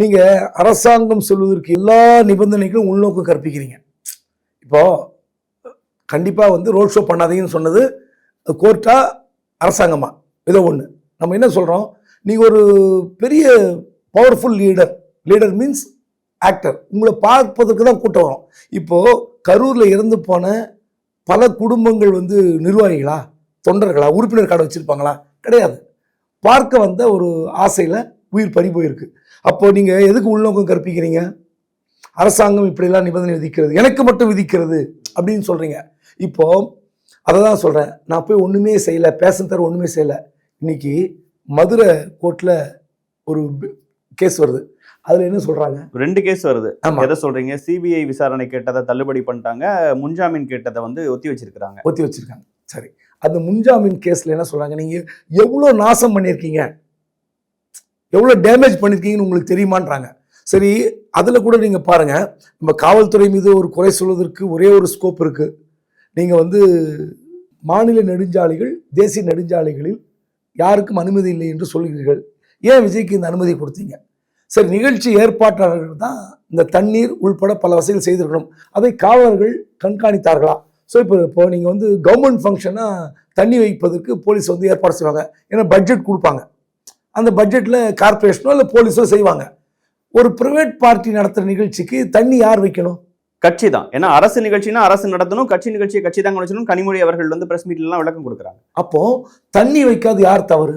நீங்க அரசாங்கம் சொல்வதற்கு எல்லா நிபந்தனைகளும் உள்நோக்கம் கற்பிக்கிறீங்க. இப்போ கண்டிப்பாக வந்து ரோட் ஷோ பண்ணாதீங்கன்னு சொன்னது கோர்ட்டா அரசாங்கமா? ஏதோ ஒன்று நம்ம என்ன சொல்றோம்? நீங்க ஒரு பெரிய powerful leader leader means actor உங்களை பார்ப்பதற்கு தான் கூட்டம் வரும். இப்போ கரூரில் இறந்து போன பல குடும்பங்கள் வந்து நிர்வாகிகளா? தொண்டர்களா? உறுப்பினர் கார்டு வச்சுருப்பாங்களா? கிடையாது. பார்க்க வந்த ஒரு ஆசையில் உயிர் பறி போயிருக்கு. அப்போ நீங்க எதுக்கு உள்நோக்கம் கற்பிக்கிறீங்க? அரசாங்கம் இப்படிலாம் நிபந்தனை விதிக்கிறது. எனக்கு மட்டும் விதிக்கிறது அப்படின்னு சொல்றீங்க. இப்போ அதை தான் சொல்றேன். நான் போய் ஒண்ணுமே செய்யல பேசன் தர ஒண்ணுமே செய்யல. இன்னைக்கு மதுரை கோர்ட்ல ஒரு கேஸ் வருது. அதுல என்ன சொல்றாங்க? ரெண்டு கேஸ் வருது. ஆமா. எதை சொல்றீங்க? சிபிஐ விசாரணை கேட்டதை தள்ளுபடி பண்ணிட்டாங்க. முன்ஜாமீன் கேட்டதை வந்து ஒத்தி வச்சிருக்காங்க ஒத்தி வச்சிருக்காங்க. சரி. அந்த முன்ஜாமீன் கேஸ்ல என்ன சொல்றாங்க? நீங்க எவ்வளோ நாசம் பண்ணியிருக்கீங்க? எவ்வளோ டேமேஜ் பண்ணியிருக்கீங்கன்னு உங்களுக்கு தெரியுமான்றாங்க. சரி அதில் கூட நீங்கள் பாருங்கள் நம்ம காவல்துறை மீது ஒரு குறை சொல்வதற்கு ஒரே ஒரு ஸ்கோப் இருக்குது நீங்கள் வந்து மாநில நெடுஞ்சாலைகள் தேசிய நெடுஞ்சாலைகளில் யாருக்கும் அனுமதி இல்லை என்று சொல்கிறீர்கள். ஏன் விஜய்க்கு இந்த அனுமதி கொடுத்தீங்க? சரி நிகழ்ச்சி ஏற்பாட்டாளர்கள் தான் இந்த தண்ணீர் உள்பட பல வசதிகள் செய்திருக்கணும். அதை காவலர்கள் கண்காணித்தார்களா? ஸோ இப்போ இப்போ நீங்கள் வந்து கவர்மெண்ட் ஃபங்க்ஷனாக தண்ணி வைப்பதற்கு போலீஸ் வந்து ஏற்பாடு செய்வாங்க. ஏன்னா பட்ஜெட் கொடுப்பாங்க. அந்த பட்ஜெட்டில் கார்ப்பரேஷனோ இல்லை போலீஸோ செய்வாங்க. ஒரு ப்ரைவேட் பார்ட்டி நடத்துகிற நிகழ்ச்சிக்கு தண்ணி யார் வைக்கணும்? கட்சி தான் ஏன்னா அரசு நிகழ்ச்சினா அரசு நடத்தணும் கட்சி நிகழ்ச்சியை கட்சி வச்சிடணும் கனிமொழி அவர்கள் வந்து பிரஸ் மீட்ல எல்லாம் விளக்கம் கொடுக்குறாங்க. அப்போ தண்ணி வைக்காது யார் தவறு?